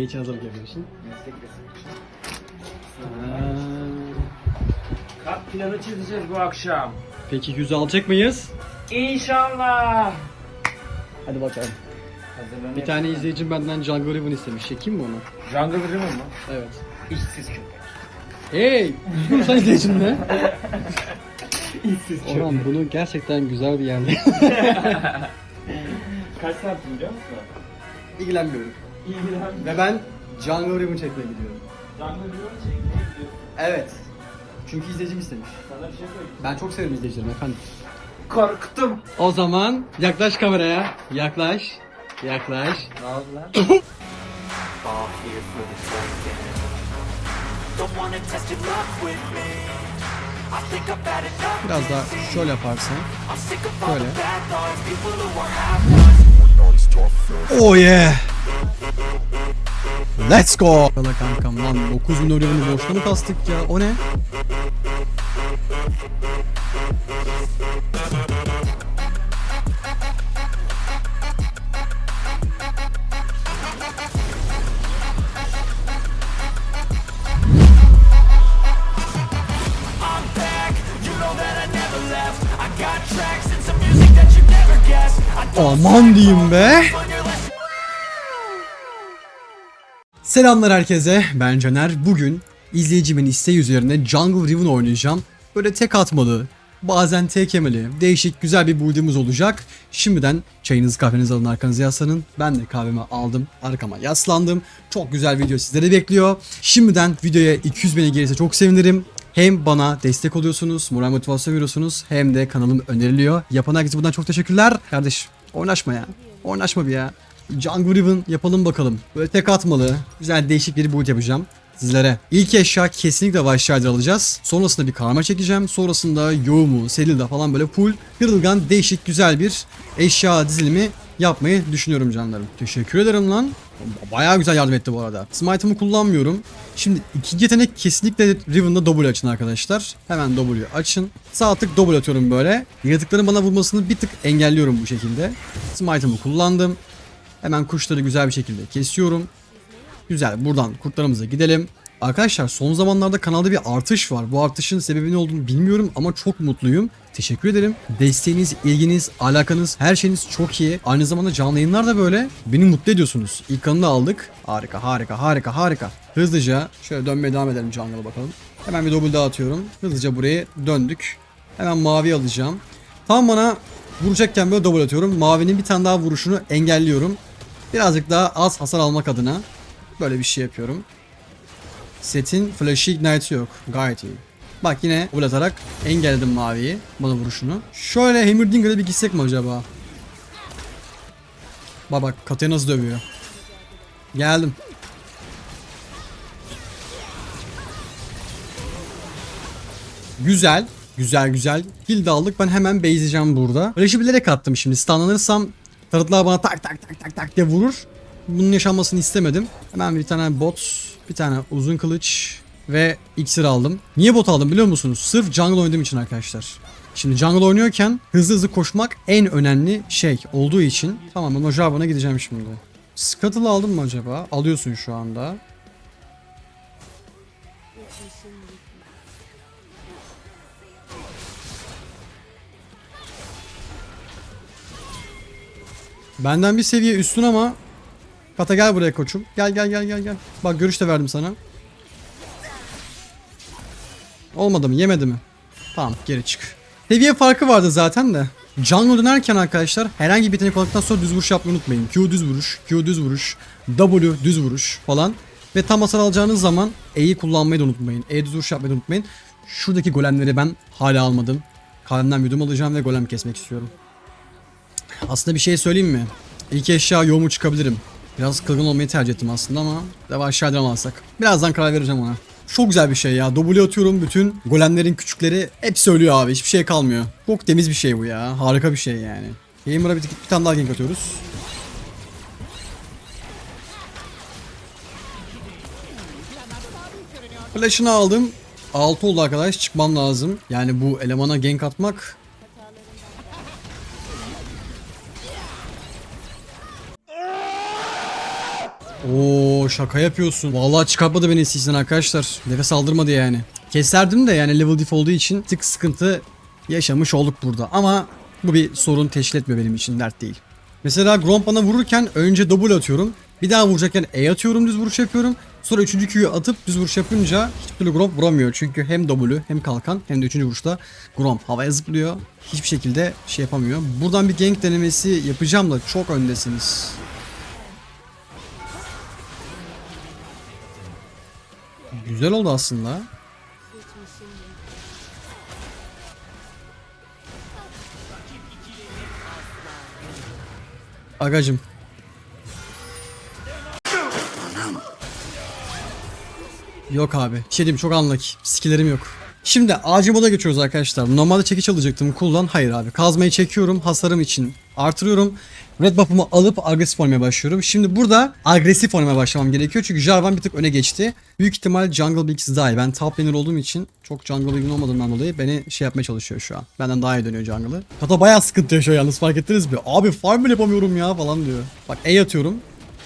ne için hazırlık yapıyorsun? Meslek Kart planı çizeceğiz bu akşam. Peki yüzü alacak mıyız? İnşallah. Hadi bakalım. Hazırlanıyor. Bir tane izleyicim benden Django Riven istemiş. Çekeyim mi onu? Jungle River mı? Evet. İşsiz köpek. Hey! Dur sen izleyicin ne? İşsiz Orhan bunu gerçekten güzel bir yerde. Kaç saat biliyor musun? İlgilenmiyorum. İlgilen. Ve ben Django Riven çekmeye gidiyorum. Jungle River çekmeye gidiyorsun. Evet. Çünkü izleyicim istemiş. Sana bir şey söyleyeyim. Ben çok severim izleyicilerimi efendim. Korktum. O zaman yaklaş kameraya. Yaklaş. Yaklaş. Ne oldu lan? Biraz daha şöyle yaparsan. Half Oh yeah. Let's go. Valla kankam lan 9 bin oryanı boşuna mı kastık ya? O ne? I'm back. You Selamlar herkese. Ben Caner. Bugün izleyicimin isteği üzerine Jungle Riven oynayacağım. Böyle tek atmalı, bazen tek yemeli, değişik güzel bir build'imiz olacak. Şimdiden çayınızı kahvenizi alın arkanıza yaslanın. Ben de kahvemi aldım, arkama yaslandım. Çok güzel video sizleri bekliyor. Şimdiden videoya 200 beni gelirse çok sevinirim. Hem bana destek oluyorsunuz, moral motivasyon veriyorsunuz hem de kanalım öneriliyor. Yapan herkese buradan çok teşekkürler. Kardeş oynaşma ya. Oynaşma bir ya. Jungle Riven yapalım bakalım. Böyle tek atmalı, güzel değişik bir build yapacağım sizlere. İlk eşya kesinlikle Vice alacağız. Sonrasında bir karma çekeceğim. Sonrasında Yoğumu, Selilda falan böyle full kırılgan değişik güzel bir eşya dizilimi yapmayı düşünüyorum canlarım. Teşekkür ederim lan. Bayağı güzel yardım etti bu arada. Smite'ımı kullanmıyorum. Şimdi ikinci yetenek kesinlikle Riven'da double açın arkadaşlar. Hemen W'yu açın. Sağ tık double atıyorum böyle. Yaratıkların bana vurmasını bir tık engelliyorum bu şekilde. Smite'ımı kullandım. Hemen kuşları güzel bir şekilde kesiyorum. Güzel buradan kurtlarımıza gidelim. Arkadaşlar son zamanlarda kanalda bir artış var. Bu artışın sebebi ne olduğunu bilmiyorum ama çok mutluyum. Teşekkür ederim. Desteğiniz, ilginiz, alakanız, her şeyiniz çok iyi. Aynı zamanda canlı yayınlar da böyle. Beni mutlu ediyorsunuz. İlk kanını aldık. Harika, harika, harika, harika. Hızlıca şöyle dönmeye devam edelim canlıya bakalım. Hemen bir double daha atıyorum. Hızlıca buraya döndük. Hemen mavi alacağım. Tam bana vuracakken böyle double atıyorum. Mavinin bir tane daha vuruşunu engelliyorum. Birazcık daha az hasar almak adına böyle bir şey yapıyorum. Setin flash'ı ignite yok. Gayet iyi. Bak yine double atarak engelledim maviyi. Bana vuruşunu. Şöyle Hammerdinger'e bir gitsek mi acaba? Bak bak Katya nasıl dövüyor. Geldim. Güzel. Güzel güzel. Kill de aldık. Ben hemen base'leyeceğim burada. Flash'ı bilerek attım şimdi. Stunlanırsam tarıtlar bana tak tak tak tak tak diye vurur. Bunun yaşanmasını istemedim. Hemen bir tane bot, bir tane uzun kılıç ve iksir aldım. Niye bot aldım biliyor musunuz? Sırf jungle oynadığım için arkadaşlar. Şimdi jungle oynuyorken hızlı hızlı koşmak en önemli şey olduğu için. Tamam ben o Jarvan'a gideceğim şimdi. Scuttle aldım mı acaba? Alıyorsun şu anda. Benden bir seviye üstün ama Kata gel buraya koçum. Gel gel gel gel gel. Bak görüş de verdim sana. Olmadı mı? Yemedi mi? Tamam geri çık. Seviye farkı vardı zaten de. Jungle dönerken arkadaşlar herhangi bir yetenek aldıktan sonra düz vuruş yapmayı unutmayın. Q düz vuruş, Q düz vuruş, W düz vuruş falan. Ve tam hasar alacağınız zaman E'yi kullanmayı da unutmayın. E düz vuruş yapmayı da unutmayın. Şuradaki golemleri ben hala almadım. Kalemden müdüm alacağım ve golem kesmek istiyorum. Aslında bir şey söyleyeyim mi? İlk eşya yoğumu çıkabilirim. Biraz kılgın olmayı tercih ettim aslında ama devam aşağıdan alsak. Birazdan karar vereceğim ona. Çok güzel bir şey ya. W atıyorum bütün golemlerin küçükleri hepsi ölüyor abi. Hiçbir şey kalmıyor. Çok temiz bir şey bu ya. Harika bir şey yani. Gamer'a bir, bir tane daha gank atıyoruz. Flash'ını aldım. 6 oldu arkadaş. Çıkmam lazım. Yani bu elemana gank atmak Oo şaka yapıyorsun. Vallahi çıkartmadı beni sizden arkadaşlar. Nefes aldırmadı yani. Keserdim de yani level diff olduğu için tık sıkıntı yaşamış olduk burada. Ama bu bir sorun teşkil etmiyor benim için dert değil. Mesela Gromp bana vururken önce double atıyorum. Bir daha vuracakken E atıyorum düz vuruş yapıyorum. Sonra üçüncü Q'yu atıp düz vuruş yapınca hiçbir türlü Gromp vuramıyor. Çünkü hem W hem kalkan hem de üçüncü vuruşta Gromp havaya zıplıyor. Hiçbir şekilde şey yapamıyor. Buradan bir gank denemesi yapacağım da çok öndesiniz. Güzel oldu aslında. Agacım. Yok abi. Bir Şey diyeyim çok anlak. Skillerim yok. Şimdi acil moda geçiyoruz arkadaşlar. Normalde çekiç alacaktım. Kullan. Hayır abi. Kazmayı çekiyorum. Hasarım için artırıyorum. Red buff'ımı alıp agresif oynamaya başlıyorum. Şimdi burada agresif oynamaya başlamam gerekiyor. Çünkü Jarvan bir tık öne geçti. Büyük ihtimal Jungle Biggs daha iyi. Ben top laner olduğum için çok Jungle Big'in olmadığından dolayı beni şey yapmaya çalışıyor şu an. Benden daha iyi dönüyor Jungle'ı. Kata bayağı sıkıntı yaşıyor yalnız fark ettiniz mi? Abi farm bile yapamıyorum ya falan diyor. Bak E atıyorum.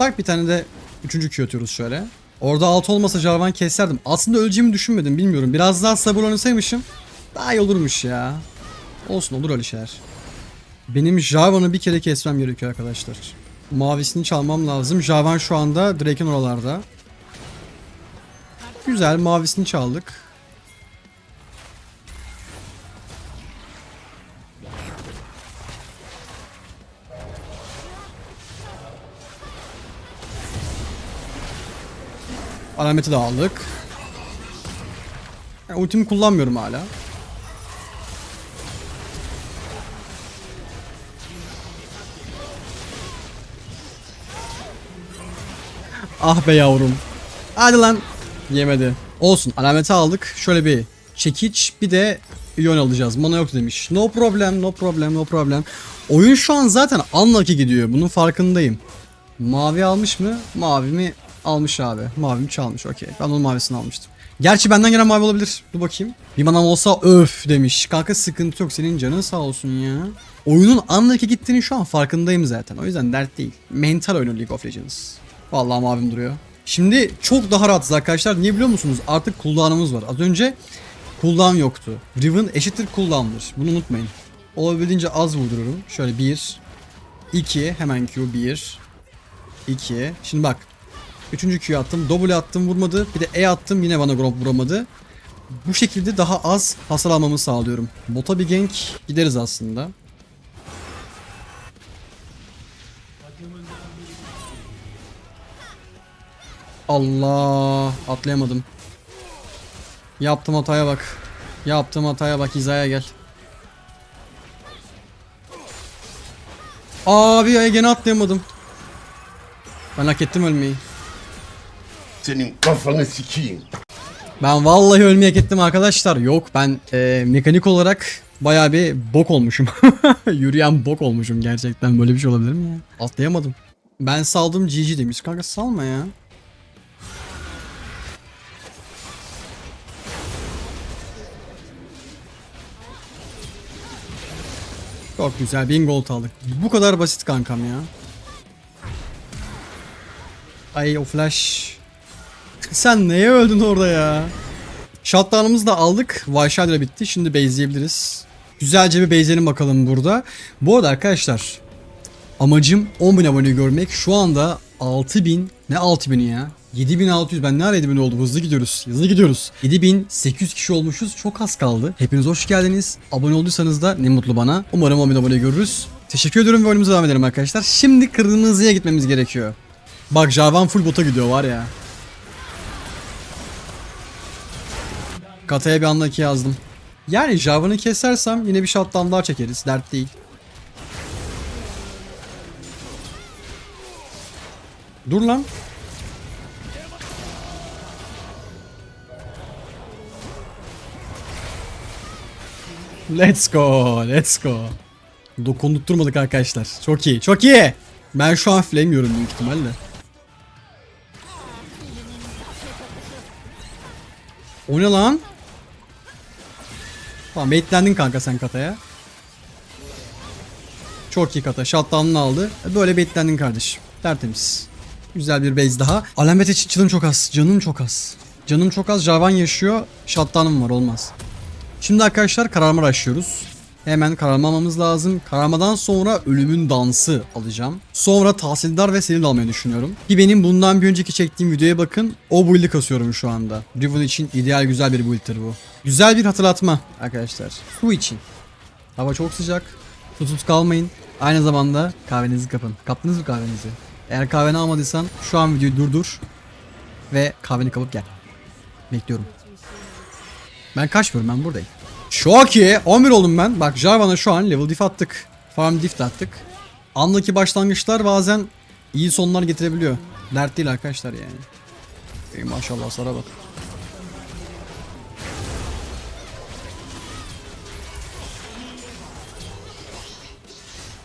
Bak bir tane de üçüncü Q atıyoruz şöyle. Orada alt olmasa Jarvan keserdim. Aslında öleceğimi düşünmedim bilmiyorum. Biraz daha sabır oynasaymışım daha iyi olurmuş ya. Olsun olur öyle şeyler. Benim Jarvan'ı bir kere kesmem gerekiyor arkadaşlar. Mavisini çalmam lazım. Jarvan şu anda Drake'in oralarda. Güzel mavisini çaldık. Alameti de aldık. Yani ultimi kullanmıyorum hala. Ah be yavrum. Hadi lan. Yemedi. Olsun alameti aldık. Şöyle bir çekiç bir de Ion alacağız. Mana yok demiş. No problem no problem no problem. Oyun şu an zaten unlucky gidiyor. Bunun farkındayım. Mavi almış mı? Mavi mi almış abi. Mavi mi çalmış okey. Ben onun mavisini almıştım. Gerçi benden gelen mavi olabilir. Dur bakayım. Bir manam olsa öf demiş. Kanka sıkıntı yok senin canın sağ olsun ya. Oyunun unlucky gittiğini şu an farkındayım zaten. O yüzden dert değil. Mental oyunu League of Legends. Vallahi mavim duruyor. Şimdi çok daha rahatız arkadaşlar. Niye biliyor musunuz? Artık cooldown'umuz var. Az önce cooldown yoktu. Riven eşittir cooldown'dır. Bunu unutmayın. Olabildiğince az vurdururum. Şöyle 1 2 hemen Q 1 2 Şimdi bak. Üçüncü Q attım. W attım vurmadı. Bir de E attım yine bana Gromp vuramadı. Bu şekilde daha az hasar almamı sağlıyorum. Bota bir gank gideriz aslında. Allah atlayamadım. Yaptım hataya bak. Yaptım hataya bak hizaya gel. Abi ya gene atlayamadım. Ben hak ettim ölmeyi. Senin kafanı sikeyim. Ben vallahi ölmeyi hak ettim arkadaşlar. Yok ben e, mekanik olarak bayağı bir bok olmuşum. Yürüyen bok olmuşum gerçekten. Böyle bir şey olabilir mi ya? Atlayamadım. Ben saldım GG demiş. Kanka salma ya. Çok güzel. Bin gold aldık. Bu kadar basit kankam ya. Ay o flash. Sen neye öldün orada ya? Shutdown'ımızı da aldık. Vayshadra bitti. Şimdi base'leyebiliriz. Güzelce bir base'leyelim bakalım burada. Bu arada arkadaşlar amacım 10.000 abone görmek. Şu anda 6000 ne 6000'i ya? 7600 ben ne ara 7000 oldu hızlı gidiyoruz hızlı gidiyoruz 7800 kişi olmuşuz çok az kaldı Hepiniz hoş geldiniz abone olduysanız da ne mutlu bana Umarım 10.000 abone görürüz Teşekkür ediyorum ve oyunumuza devam edelim arkadaşlar Şimdi kırmızıya gitmemiz gerekiyor Bak Jarvan full bota gidiyor var ya Kataya bir anda iki yazdım. Yani Jarvan'ı kesersem yine bir shotdown daha çekeriz. Dert değil. Dur lan. Let's go. Let's go. Dokundurtmadık arkadaşlar. Çok iyi. Çok iyi. Ben şu an flame yiyorum büyük ihtimalle. O lan? Tamam baitlendin kanka sen kataya. Çok iyi kata. Shutdown'unu aldı. Böyle baitlendin kardeşim. Tertemiz. Güzel bir base daha. Alamet için canım çok az. Canım çok az. Canım çok az. Jarvan yaşıyor. Shutdown'um var olmaz. Şimdi arkadaşlar kararma başlıyoruz. Hemen kararma almamız lazım. Kararmadan sonra ölümün dansı alacağım. Sonra tahsildar ve Selil almayı düşünüyorum. Ki benim bundan bir önceki çektiğim videoya bakın. O build'i kasıyorum şu anda. Riven için ideal güzel bir build'tir bu. Güzel bir hatırlatma arkadaşlar. Su için. Hava çok sıcak. Susuz kalmayın. Aynı zamanda kahvenizi kapın. Kaptınız mı kahvenizi? Eğer kahveni almadıysan şu an videoyu durdur. Ve kahveni kapıp gel. Bekliyorum. Ben kaçmıyorum ben buradayım. Çok iyi. 11 oldum ben. Bak Jarvan'a şu an level diff attık. Farm diff de attık. Andaki başlangıçlar bazen iyi sonlar getirebiliyor. Dert değil arkadaşlar yani. Ey maşallah sana bak.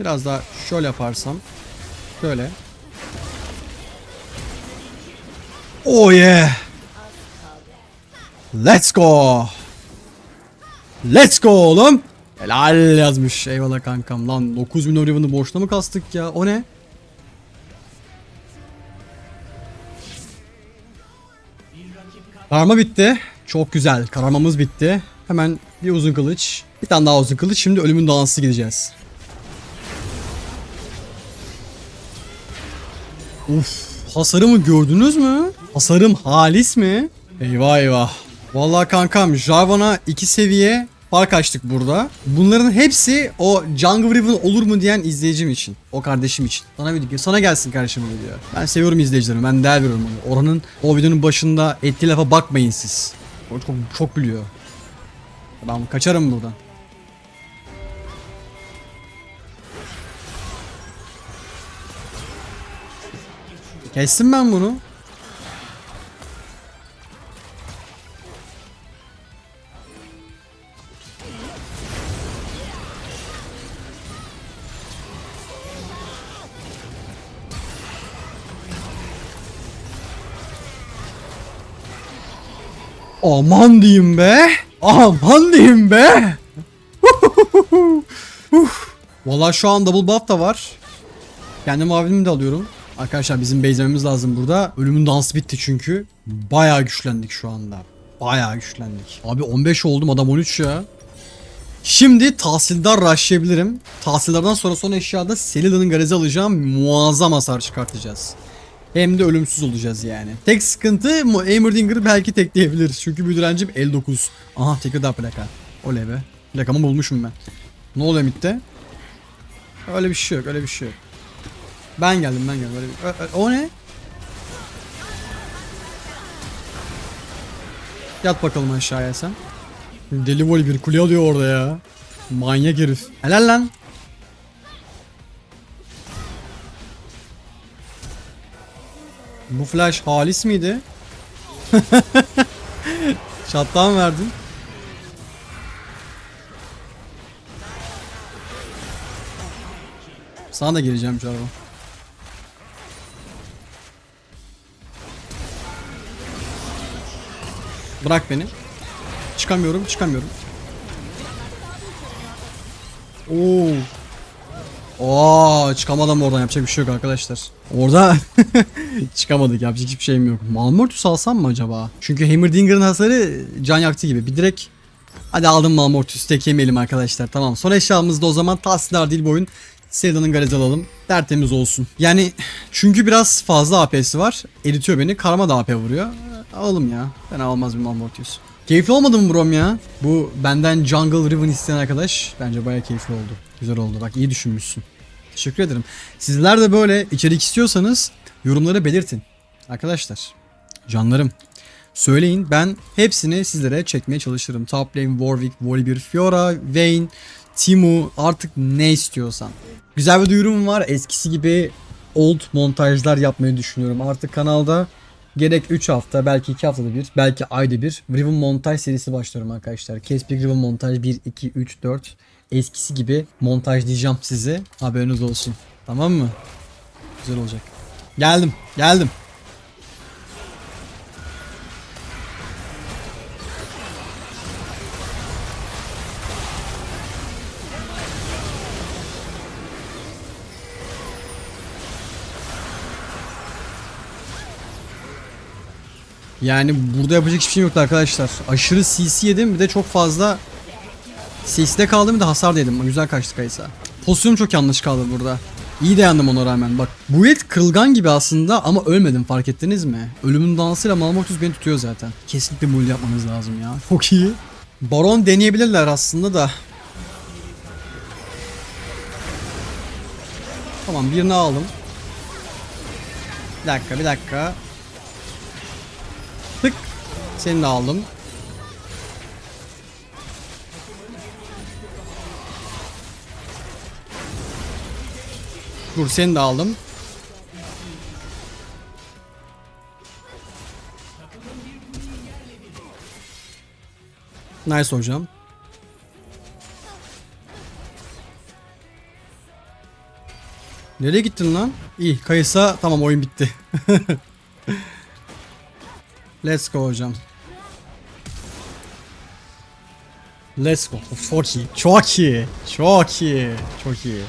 Biraz daha şöyle yaparsam. Şöyle. Oh yeah. Let's go. Let's go oğlum. Helal yazmış. Eyvallah kankam. Lan 9 milyon Riven'ı boşuna mı kastık ya? O ne? Karma bitti. Çok güzel. Kararmamız bitti. Hemen bir uzun kılıç. Bir tane daha uzun kılıç. Şimdi ölümün dansı gideceğiz. Uf, hasarımı gördünüz mü? Hasarım halis mi? Eyvah eyvah. Vallahi kankam Jarvan'a iki seviye fark açtık burada. Bunların hepsi o Jungle Riven olur mu diyen izleyicim için. O kardeşim için. Sana video, sana gelsin kardeşim bu video. Ben seviyorum izleyicilerimi. Ben değer veriyorum onu. Oranın o videonun başında ettiği lafa bakmayın siz. O çok çok biliyor. Ben kaçarım buradan. Kestim ben bunu. Aman diyeyim be. Aman diyeyim be. Valla şu an double buff da var. Kendim abimi de alıyorum. Arkadaşlar bizim base'lememiz lazım burada. Ölümün dansı bitti çünkü. Bayağı güçlendik şu anda. Bayağı güçlendik. Abi 15 oldum adam 13 ya. Şimdi tahsildar rushlayabilirim. Tahsildardan sonra son eşyada Selida'nın garezi alacağım. Muazzam hasar çıkartacağız. Hem de ölümsüz olacağız yani. Tek sıkıntı mu Heimerdinger belki tekleyebilir. Çünkü bir direncim 59. Aha tekrar daha plaka. Oley be. Plakamı bulmuşum ben. Ne oluyor midde? Öyle bir şey yok öyle bir şey yok. Ben geldim ben geldim. Öyle bir... Ö- o ne? Yat bakalım aşağıya sen. Deli voli bir kule alıyor orada ya. Manyak herif. Helal lan. Bu flash halis miydi? Şattan verdin. Sana da geleceğim şu araba. Bırak beni. Çıkamıyorum, çıkamıyorum. Oo. Oo, çıkamadım oradan yapacak bir şey yok arkadaşlar. Orada çıkamadık yapacak hiçbir şeyim yok. Malmortus alsam mı acaba? Çünkü Heimerdinger'ın hasarı can yaktı gibi. Bir direkt hadi aldım Malmortus tek yemeyelim arkadaşlar. Tamam son eşyamız da o zaman tahsiller değil bu oyun. Selda'nın garezi alalım. Tertemiz olsun. Yani çünkü biraz fazla AP'si var. Eritiyor beni. Karma da AP vuruyor. Alalım ya. Ben almaz bir Malmortius. Keyifli olmadı mı Brom ya? Bu benden Jungle Riven isteyen arkadaş bence bayağı keyifli oldu. Güzel oldu. Bak iyi düşünmüşsün. Teşekkür ederim. Sizler de böyle içerik istiyorsanız yorumlara belirtin. Arkadaşlar, canlarım. Söyleyin ben hepsini sizlere çekmeye çalışırım. Top lane, Warwick, Volibear, Fiora, Vayne, Timu artık ne istiyorsan. Güzel bir duyurum var. Eskisi gibi old montajlar yapmayı düşünüyorum. Artık kanalda gerek 3 hafta belki 2 haftada bir belki ayda bir Riven montaj serisi başlıyorum arkadaşlar. Kestik Riven montaj 1, 2, 3, 4 eskisi gibi montajlayacağım sizi. Haberiniz olsun. Tamam mı? Güzel olacak. Geldim. Geldim. Yani burada yapacak hiçbir şey yoktu arkadaşlar. Aşırı CC yedim bir de çok fazla CC'de kaldım de hasar da yedim. Güzel kaçtı Kaysa. Pozisyonum çok yanlış kaldı burada. İyi dayandım ona rağmen. Bak bu et kırılgan gibi aslında ama ölmedim fark ettiniz mi? Ölümün dansıyla Malmortus beni tutuyor zaten. Kesinlikle build yapmanız lazım ya. Çok iyi. Baron deneyebilirler aslında da. Tamam birini aldım. Bir dakika bir dakika. Tık. Seni de aldım. Dur seni de aldım. Nice hocam. Nereye gittin lan? İyi kayısa tamam oyun bitti. Let's go hocam. Let's go. Çok iyi. Çok iyi. Çok iyi. Çok iyi.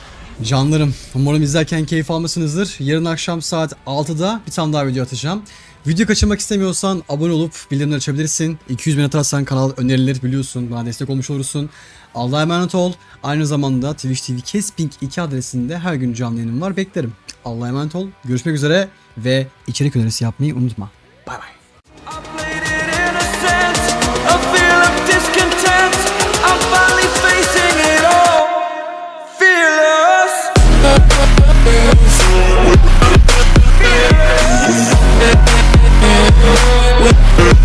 Canlarım umarım izlerken keyif almışsınızdır. Yarın akşam saat 6'da bir tane daha video atacağım. Video kaçırmak istemiyorsan abone olup bildirimleri açabilirsin. 200 bin atarsan kanal önerilir biliyorsun. Bana destek olmuş olursun. Allah'a emanet ol. Aynı zamanda Twitch TV Kesping 2 adresinde her gün canlı yayınım var. Beklerim. Allah'a emanet ol. Görüşmek üzere ve içerik önerisi yapmayı unutma. with